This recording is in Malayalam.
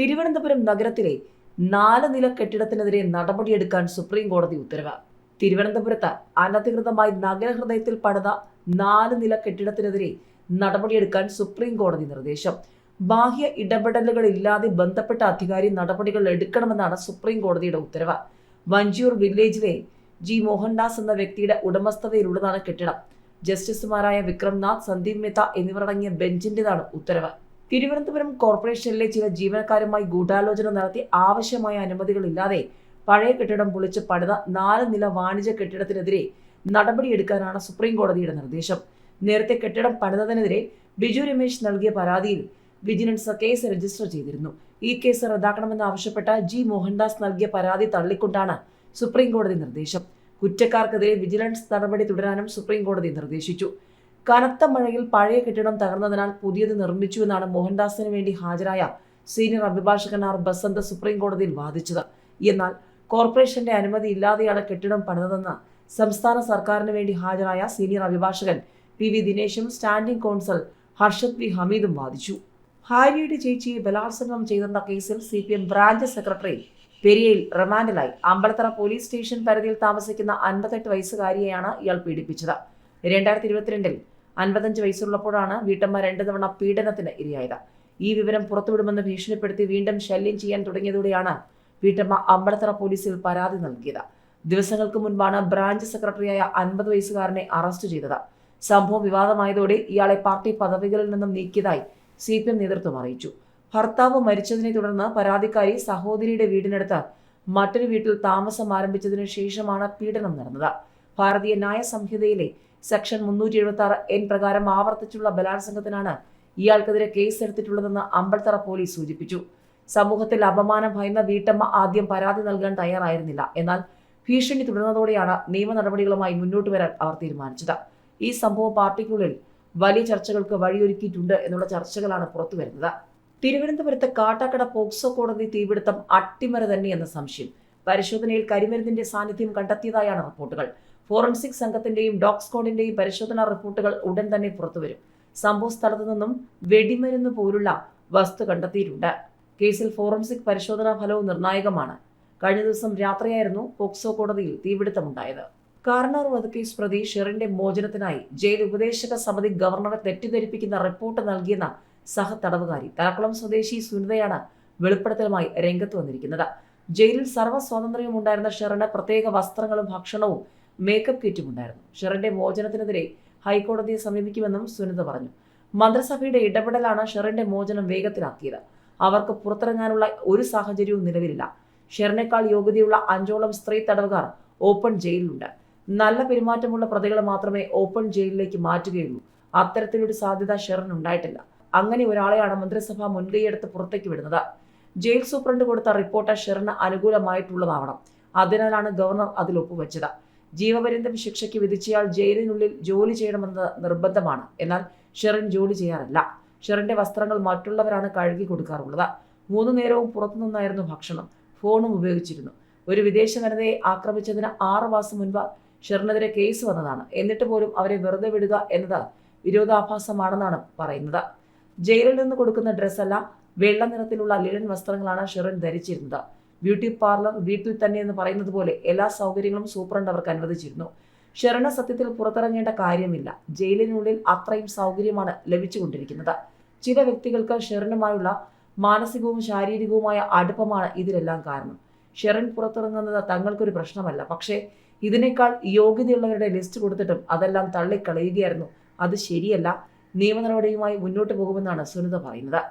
തിരുവനന്തപുരം നഗരത്തിലെ നാല് നില കെട്ടിടത്തിനെതിരെ നടപടിയെടുക്കാൻ സുപ്രീം കോടതി ഉത്തരവ്. തിരുവനന്തപുരത്ത് അനധികൃതമായി നഗരഹൃദയത്തിൽ പണിത നാല് നില കെട്ടിടത്തിനെതിരെ നടപടിയെടുക്കാൻ സുപ്രീം കോടതി നിർദ്ദേശം. ബാഹ്യ ഇടപെടലുകളില്ലാതെ ബന്ധപ്പെട്ട അധികാരി നടപടികൾ എടുക്കണമെന്നാണ് സുപ്രീം കോടതിയുടെ ഉത്തരവ്. വഞ്ചിയൂർ വില്ലേജിലെ ജി മോഹൻദാസ് എന്ന വ്യക്തിയുടെ ഉടമസ്ഥതയിലുള്ളതാണ് കെട്ടിടം. ജസ്റ്റിസുമാരായ വിക്രംനാഥ് സന്ദീപ് മെത്ത എന്നിവരടങ്ങിയ ബെഞ്ചിന്റേതാണ് ഉത്തരവ്. തിരുവനന്തപുരം കോർപ്പറേഷനിലെ ചില ജീവനക്കാരുമായി ഗൂഢാലോചന നടത്തി ആവശ്യമായ അനുമതികളില്ലാതെ പഴയ കെട്ടിടം പൊളിച്ച് പണിത നാല് നില വാണിജ്യ കെട്ടിടത്തിനെതിരെ നടപടിയെടുക്കാനാണ് സുപ്രീം കോടതിയുടെ നിർദ്ദേശം. നേരത്തെ കെട്ടിടം പണിതതിനെതിരെ ബിജു രമേശ് നൽകിയ പരാതിയിൽ വിജിലൻസ് കേസ് രജിസ്റ്റർ ചെയ്തിരുന്നു. ഈ കേസ് റദ്ദാക്കണമെന്നാവശ്യപ്പെട്ട ജി മോഹൻദാസ് നൽകിയ പരാതി തള്ളിക്കൊണ്ടാണ് സുപ്രീം കോടതി നിർദ്ദേശം. കുറ്റക്കാർക്കെതിരെ വിജിലൻസ് നടപടി തുടരാനും സുപ്രീം കോടതി നിർദ്ദേശിച്ചു. കനത്ത മഴയിൽ പഴയ കെട്ടിടം തകർന്നതിനാൽ പുതിയത് നിർമ്മിച്ചു എന്നാണ് മോഹൻദാസിന് വേണ്ടി ഹാജരായ സീനിയർ അഭിഭാഷകൻ ആർ ബസന്ത് സുപ്രീം കോടതിയിൽ വാദിച്ചത്. എന്നാൽ കോർപ്പറേഷന്റെ അനുമതി ഇല്ലാതെയാണ് കെട്ടിടം പണിതതെന്ന് സംസ്ഥാന സർക്കാരിന് വേണ്ടി ഹാജരായ സീനിയർ അഭിഭാഷകൻ പി വി ദിനേശും സ്റ്റാൻഡിംഗ് കൗൺസിൽ ഹർഷദ് വി ഹമീദും വാദിച്ചു. ഹാരിയുടെ ചേച്ചിയെ ബലാത്സംഗം ചെയ്തെന്ന കേസിൽ C P M branch secretary പെരിയയിൽ റിമാൻഡിലായി. അമ്പലത്തറ പോലീസ് സ്റ്റേഷൻ പരിധിയിൽ താമസിക്കുന്ന അൻപത്തെട്ട് വയസ്സുകാരിയെയാണ് ഇയാൾ പീഡിപ്പിച്ചത്. രണ്ടായിരത്തി ഇരുപത്തിരണ്ടിൽ അൻപത്തഞ്ച് വയസ്സുള്ളപ്പോഴാണ് വീട്ടമ്മ രണ്ട് തവണ പീഡനത്തിന് ഇരയായത്. ഈ വിവരം പുറത്തുവിടുമെന്ന് ഭീഷണിപ്പെടുത്തി വീണ്ടും ശല്യം ചെയ്യാൻ തുടങ്ങിയതോടെയാണ് വീട്ടമ്മ അമ്പലത്തറ പോലീസിൽ പരാതി നൽകിയത്. ദിവസങ്ങൾക്ക് മുൻപാണ് ബ്രാഞ്ച് സെക്രട്ടറിയായ അൻപത് വയസ്സുകാരനെ അറസ്റ്റ് ചെയ്തത്. സംഭവം വിവാദമായതോടെ ഇയാളെ പാർട്ടി പദവികളിൽ നിന്നും നീക്കിയതായി സി പി എം നേതൃത്വം അറിയിച്ചു. ഭർത്താവ് മരിച്ചതിനെ തുടർന്ന് പരാതിക്കാരി സഹോദരിയുടെ വീടിനടുത്ത് മറ്റൊരു വീട്ടിൽ താമസം ആരംഭിച്ചതിനു ശേഷമാണ് പീഡനം നടന്നത്. ഭാരതീയ ന്യായ സംഹിതയിലെ സെക്ഷൻ മുന്നൂറ്റി എഴുപത്തി ആറ് എൻ പ്രകാരം ആവർത്തിച്ചുള്ള ബലാത്സംഗത്തിനാണ് ഇയാൾക്കെതിരെ കേസ് എടുത്തിട്ടുള്ളതെന്ന് അമ്പൽത്തറ പോലീസ് സൂചിപ്പിച്ചു. സമൂഹത്തിൽ അപമാനം ഭയന്ന വീട്ടമ്മ ആദ്യം പരാതി നൽകാൻ തയ്യാറായിരുന്നില്ല. എന്നാൽ ഭീഷണി തുടർന്നതോടെയാണ് നിയമ നടപടികളുമായി മുന്നോട്ട് വരാൻ അവർ തീരുമാനിച്ചത്. ഈ സംഭവം പാർട്ടിക്കുള്ളിൽ വലിയ ചർച്ചകൾക്ക് വഴിയൊരുക്കിയിട്ടുണ്ട് എന്നുള്ള ചർച്ചകളാണ് പുറത്തു വരുന്നത്. തിരുവനന്തപുരത്ത് കാട്ടാക്കട പോക്സോ കോടതി തീപിടുത്തം അട്ടിമറി തന്നെയെന്ന സംശയം. പരിശോധനയിൽ കരിമരുന്നിന്റെ സാന്നിധ്യം കണ്ടെത്തിയതായാണ് റിപ്പോർട്ടുകൾ. ഫോറൻസിക് സംഘത്തിന്റെയും ഡോഗ് സ്ക്വാഡിന്റെയും പരിശോധനാ റിപ്പോർട്ടുകൾ ഉടൻ തന്നെ പുറത്തുവരും. സംഭവ സ്ഥലത്തു നിന്നും വെടിമരുന്ന് പോലുള്ള വസ്തു കണ്ടെത്തിയിട്ടുണ്ട്. കേസിൽ ഫോറൻസിക് പരിശോധനാ ഫലവും നിർണായകമാണ്. കഴിഞ്ഞ ദിവസം രാത്രിയായിരുന്നു പോക്സോ കോടതിയിൽ തീപിടുത്തമുണ്ടായത്. കാർണാർ വധക്കേസ് പ്രതി ഷെറിന്റെ മോചനത്തിനായി ജയിൽ ഉപദേശക സമിതി ഗവർണറെ തെറ്റിദ്ധരിപ്പിക്കുന്ന റിപ്പോർട്ട് നൽകിയെന്ന സഹതടവുകാരി തലക്കുളം സ്വദേശി സുനിതയാണ് വെളിപ്പെടുത്തലുമായി രംഗത്ത് വന്നിരിക്കുന്നത്. ജയിലിൽ സർവ സ്വാതന്ത്ര്യവും ഉണ്ടായിരുന്ന ഷെറിന് പ്രത്യേക വസ്ത്രങ്ങളും ഭക്ഷണവും മേക്കപ്പ് കിറ്റും ഉണ്ടായിരുന്നു. ഷെറിന്റെ മോചനത്തിനെതിരെ ഹൈക്കോടതിയെ സമീപിക്കുമെന്നും സുനിത പറഞ്ഞു. മന്ത്രിസഭയുടെ ഇടപെടലാണ് ഷെറിന്റെ മോചനം വേഗത്തിലാക്കിയത്. അവർക്ക് പുറത്തിറങ്ങാനുള്ള ഒരു സാഹചര്യവും നിലവിലില്ല. ഷെറിനേക്കാൾ യോഗ്യതയുള്ള അഞ്ചോളം സ്ത്രീ തടവുകാർ ഓപ്പൺ ജയിലിലുണ്ട്. നല്ല പെരുമാറ്റമുള്ള പ്രതികളെ മാത്രമേ ഓപ്പൺ ജയിലിലേക്ക് മാറ്റുകയുള്ളൂ. അത്തരത്തിലൊരു സാധ്യത ഷെറിന് ഉണ്ടായിട്ടില്ല അങ്ങനെ ഒരാളെയാണ് മന്ത്രിസഭ മുൻകൈയെടുത്ത് പുറത്തേക്ക് വിടുന്നത്. ജയിൽ സൂപ്രണ്ട് കൊടുത്ത റിപ്പോർട്ട് ഷെറിന് അനുകൂലമായിട്ടുള്ളതാവണം. അതിനാലാണ് ഗവർണർ അതിൽ ഒപ്പുവെച്ചത്. ജീവപര്യന്തം ശിക്ഷയ്ക്ക് വിധിച്ചയാൾ ജയിലിനുള്ളിൽ ജോലി ചെയ്യണമെന്ന് നിർബന്ധമാണ്. എന്നാൽ ഷെറിൻ ജോലി ചെയ്യാറില്ല. ഷെറിന്റെ വസ്ത്രങ്ങൾ മറ്റുള്ളവരാണ് കഴുകി കൊടുക്കാറുള്ളത്. മൂന്നു നേരവും പുറത്തുനിന്നായിരുന്നു ഭക്ഷണം. ഫോണും ഉപയോഗിച്ചിരുന്നു. ഒരു വിദേശ വനിതയെ ആക്രമിച്ചതിന് ആറ് മാസം മുൻപ് ഷെറിനെതിരെ കേസ് വന്നതാണ്. എന്നിട്ട് പോലും അവരെ വെറുതെ വിടുക എന്നത് വിരോധാഭാസമാണെന്നാണ് പറയുന്നത്. ജയിലിൽ നിന്ന് കൊടുക്കുന്ന ഡ്രസ്സല്ല വെള്ള നിറത്തിലുള്ള ലിനൻ വസ്ത്രങ്ങളാണ് ഷെറിൻ ധരിച്ചിരുന്നത്. ബ്യൂട്ടി പാർലർ വീട്ടിൽ തന്നെ എന്ന് പറയുന്നത് പോലെ എല്ലാ സൗകര്യങ്ങളും സൂപ്രണ്ട് അവർക്ക് അനുവദിച്ചിരുന്നു. ഷെറണ സത്യത്തിൽ പുറത്തിറങ്ങേണ്ട കാര്യമില്ല. ജയിലിനുള്ളിൽ അത്രയും സൗകര്യമാണ് ലഭിച്ചുകൊണ്ടിരിക്കുന്നത്. ചില വ്യക്തികൾക്ക് ഷെറിനുമായുള്ള മാനസികവും ശാരീരികവുമായ അടുപ്പമാണ് ഇതിലെല്ലാം കാരണം. ഷെറിൻ പുറത്തിറങ്ങുന്നത് തങ്ങൾക്കൊരു പ്രശ്നമല്ല. പക്ഷേ ഇതിനേക്കാൾ യോഗ്യതയുള്ളവരുടെ ലിസ്റ്റ് കൊടുത്തിട്ടും അതെല്ലാം തള്ളിക്കളയുകയായിരുന്നു. അത് ശരിയല്ല. നിയമ നടപടിയുമായി മുന്നോട്ട് പോകുമെന്നാണ് സുനിത പറയുന്നത്.